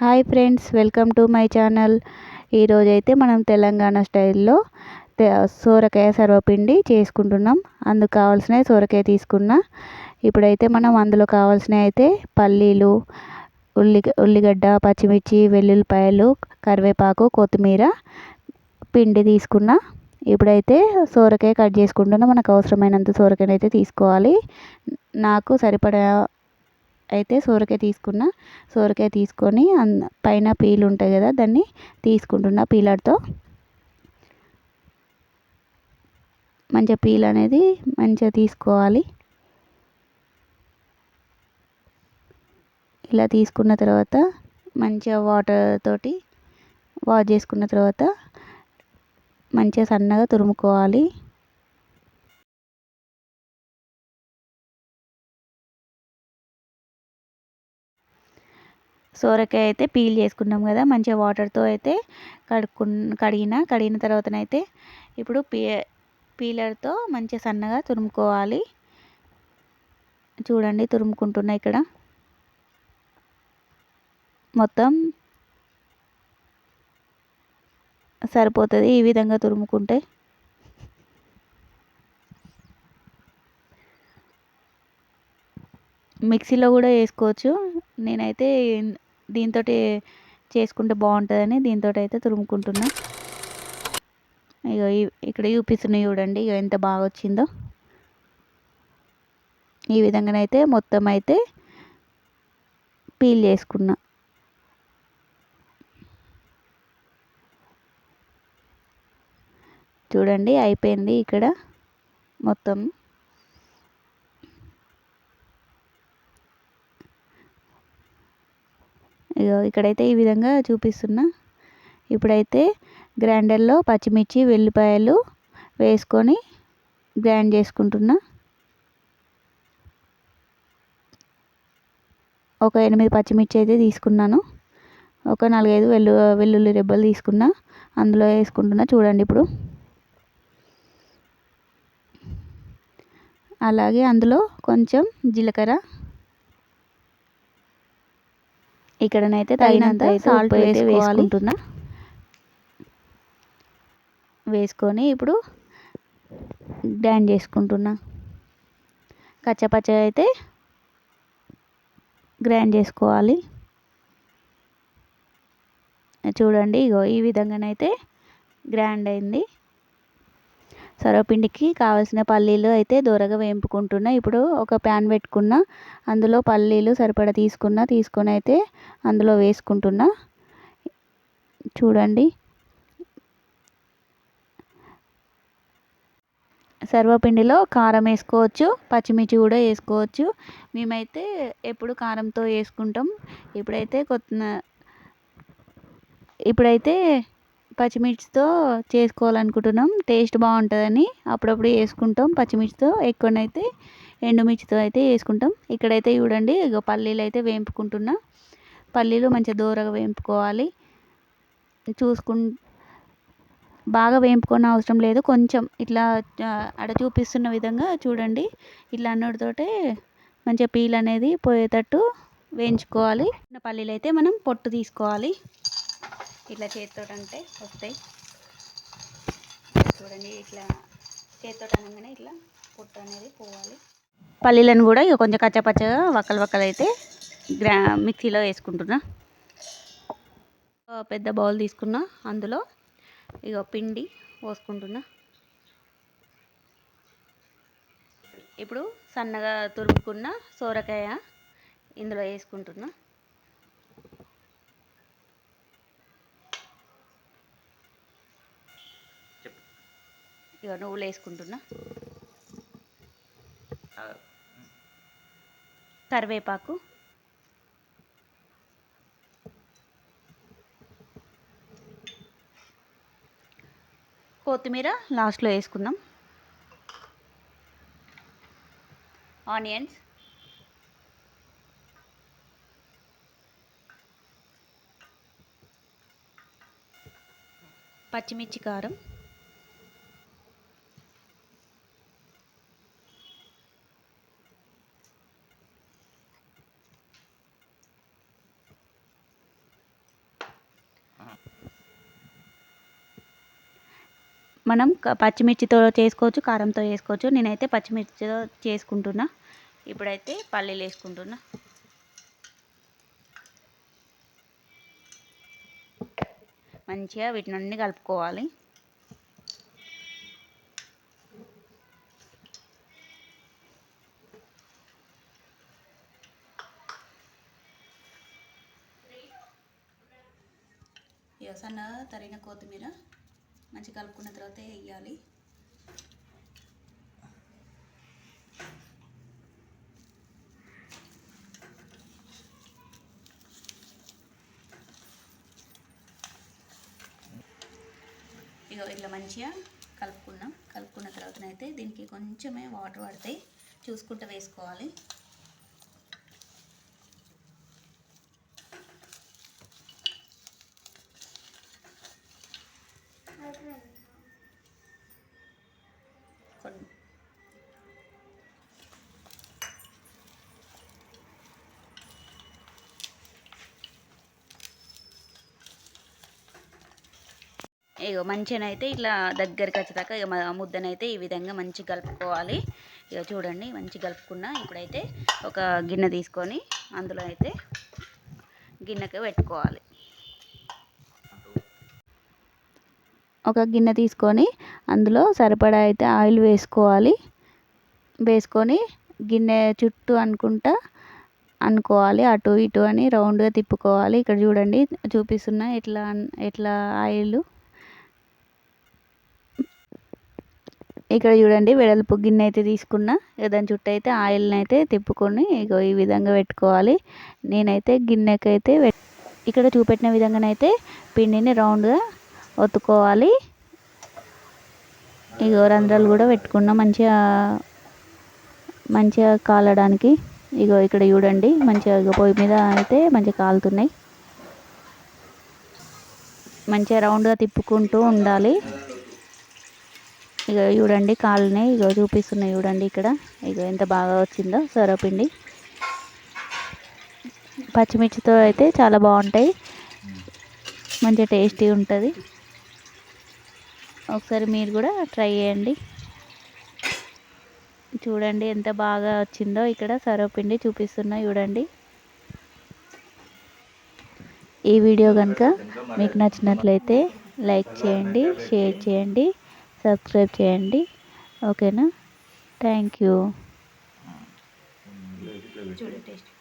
Hi friends welcome to my channel. ఈరోజైతే మనం తెలంగాణ స్టైల్లో సోరకాయ సర్వపిండి చేసుకుంటున్నాం. అందుకు కావాల్సిన సోరకాయ తీసుకున్న. ఇప్పుడైతే మనం అందులో కావాల్సినవి అయితే పల్లీలు ఉల్లి ఉల్లిగడ్డ పచ్చిమిర్చి వెల్లుల్లిపాయలు కరివేపాకు కొత్తిమీర పిండి తీసుకున్న. ఇప్పుడైతే సోరకాయ కట్ చేసుకుంటున్నా. మనకు అవసరమైనంత సోరకాయనైతే అయితే తీసుకోవాలి. నాకు సరిపడా అయితే సోరకాయ తీసుకున్న సోరకాయ తీసుకొని పైన పీల్ ఉంటుంది కదా దాన్ని తీసుకుంటున్న పీలర్తో. మంచిగా పీల్ అనేది మంచిగా తీసుకోవాలి. ఇలా తీసుకున్న తర్వాత మంచిగా వాటర్ తోటి వాష్ చేసుకున్న తర్వాత మంచిగా సన్నగా తురుముకోవాలి. సోరకాయ అయితే పీల్ చేసుకున్నాం కదా మంచిగా వాటర్తో అయితే కడుక్కు కడిగిన కడిగిన తర్వాతనైతే ఇప్పుడు పీ పీలర్తో మంచిగా సన్నగా తురుముకోవాలి. చూడండి తురుముకుంటున్నా ఇక్కడ. మొత్తం సరిపోతుంది ఈ విధంగా తురుముకుంటే. మిక్సీలో కూడా వేసుకోవచ్చు. నేనైతే దీంతో చేసుకుంటే బాగుంటుందని దీంతో అయితే తురుముకుంటున్నా ఇక ఇక్కడ చూపిస్తున్నాయి చూడండి ఇక ఎంత బాగా వచ్చిందో ఈ విధంగానైతే మొత్తం అయితే పీల్ చేసుకున్నా. చూడండి అయిపోయింది ఇక్కడ మొత్తం ఇగో ఇక్కడైతే ఈ విధంగా చూపిస్తున్నా. ఇప్పుడైతే గ్రైండర్లో పచ్చిమిర్చి వెల్లిపాయలు వేసుకొని గ్రైండ్ చేసుకుంటున్నా. ఒక ఎనిమిది పచ్చిమిర్చి అయితే తీసుకున్నాను. ఒక నాలుగైదు వెల్లు వెల్లుల్లి రెబ్బలు తీసుకున్నా. అందులో వేసుకుంటున్నా. చూడండి ఇప్పుడు. అలాగే అందులో కొంచెం జీలకర్ర ఇక్కడనైతే తగినంత సాల్ట్ అయితే వేసుకుంటున్నా. వేసుకొని ఇప్పుడు గ్రైండ్ చేసుకుంటున్నా. కచ్చపచ్చ అయితే గ్రైండ్ చేసుకోవాలి. చూడండి ఇగో ఈ విధంగానైతే గ్రైండ్ అయింది. సర్వపిండికి కావాల్సిన పల్లీలు అయితే దూరగా వేయింపుకుంటున్నా ఇప్పుడు ఒక ప్యాన్ పెట్టుకున్న అందులో పల్లీలు సరిపడా తీసుకున్న తీసుకొని అయితే అందులో వేసుకుంటున్నా. చూడండి. సర్వపిండిలో కారం వేసుకోవచ్చు పచ్చిమిర్చి కూడా వేసుకోవచ్చు. మేమైతే ఎప్పుడు కారంతో వేసుకుంటాం. ఇప్పుడైతే కొత్త ఇప్పుడైతే పచ్చిమిర్చితో చేసుకోవాలనుకుంటున్నాం. టేస్ట్ బాగుంటుందని అప్పుడప్పుడు వేసుకుంటాం. పచ్చిమిర్చితో ఎక్కువనైతే ఎండుమిర్చితో అయితే వేసుకుంటాం. ఇక్కడైతే చూడండి ఇక పల్లీలు అయితే వేంపుకుంటున్నా. పల్లీలు మంచిగా దూరగా వేంపుకోవాలి. చూసుకు బాగా వేంపుకోని అవసరం లేదు. కొంచెం ఇట్లా అడ చూపిస్తున్న విధంగా చూడండి. ఇట్లా అన్నటితోటే మంచిగా పీల్ అనేది పోయేటట్టు వేయించుకోవాలి. పల్లీలు అయితే మనం పొట్టు తీసుకోవాలి. ఇట్లా చేతితోటంటే వస్తాయి. చూడండి ఇట్లా చేతితో అనగానే ఇట్లా పొట్టు అనేది పోవాలి. పల్లీలను కూడా ఇక కొంచెం కచ్చపచ్చగా వక్కలు వక్కలు అయితే గ్రా మిక్సీలో వేసుకుంటున్నా. పెద్ద బౌల్ తీసుకున్నా అందులో ఇక పిండి పోసుకుంటున్నా. ఇప్పుడు సన్నగా తురుముకున్న సోరకాయ ఇందులో వేసుకుంటున్నా. ఇక నువ్వులు వేసుకుంటున్నా. కరివేపాకు. కొత్తిమీర లాస్ట్లో వేసుకుందాం. ఆనియన్స్. పచ్చిమిర్చి కారం. మనం పచ్చిమిర్చితో చేసుకోవచ్చు కారంతో చేసుకోవచ్చు. నేనైతే పచ్చిమిర్చితో చేసుకుంటున్నా. ఇప్పుడైతే పల్లీలు వేసుకుంటున్నా. మంచిగా వీటిని అన్ని కలుపుకోవాలి. ఇక సన్న తరిగిన కొత్తిమీర మంచిగా కలుపుకున్న తర్వాత వేయాలి. ఇక ఇట్లా మంచిగా కలుపుకున్నాం. కలుపుకున్న తర్వాతనైతే దీనికి కొంచెమే వాటర్ పడతాయి చూసుకుంటూ వేసుకోవాలి. ఇక మంచిగానైతే ఇట్లా దగ్గరికి వచ్చేదాకా ఇక ముద్దనైతే ఈ విధంగా మంచిగా కలుపుకోవాలి. ఇక చూడండి మంచిగా కలుపుకున్న ఇప్పుడైతే ఒక గిన్నె తీసుకొని అందులో అయితే గిన్నెకి పెట్టుకోవాలి. ఒక గిన్నె తీసుకొని అందులో సరిపడా అయితే ఆయిల్ వేసుకోవాలి. వేసుకొని గిన్నె చుట్టూ అనుకుంటా అనుకోవాలి. అటు ఇటు అని రౌండ్గా తిప్పుకోవాలి. ఇక్కడ చూడండి చూపిస్తున్నా ఎట్లా ఎట్లా ఆయిల్ ఇక్కడ చూడండి వెడల్పు గిన్నె అయితే తీసుకున్నా. దాని చుట్టూ అయితే ఆయిల్ని అయితే తిప్పుకొని ఇగో ఈ విధంగా పెట్టుకోవాలి. నేనైతే గిన్నెకైతే పెట్- ఇక్కడ చూపెట్టిన విధంగానైతే పిండిని రౌండ్గా ఒత్తుకోవాలి. ఇగో రంధ్రాలు కూడా పెట్టుకున్నా మంచిగా మంచిగా కాలడానికి. ఇగో ఇక్కడ చూడండి మంచిగా పొయ్యి మీద అయితే మంచిగా కాలుతున్నాయి. మంచిగా రౌండ్గా తిప్పుకుంటూ ఉండాలి. ఇక చూడండి కాళ్ళని ఇగో చూపిస్తున్నాయి చూడండి ఇక్కడ. ఇగో ఎంత బాగా వచ్చిందో సొరపిండి. పచ్చిమిర్చితో అయితే చాలా బాగుంటాయి. మంచిగా టేస్టీ ఉంటుంది. ఒకసారి మీరు కూడా ట్రై చేయండి. చూడండి ఎంత బాగా వచ్చిందో ఇక్కడ సర్వపిండి చూపిస్తున్నా చూడండి. ఈ వీడియో కనుక మీకు నచ్చినట్లయితే లైక్ చేయండి షేర్ చేయండి. సబ్స్క్రైబ్ చేయండి. ఓకేనా? Thank you. చూడండి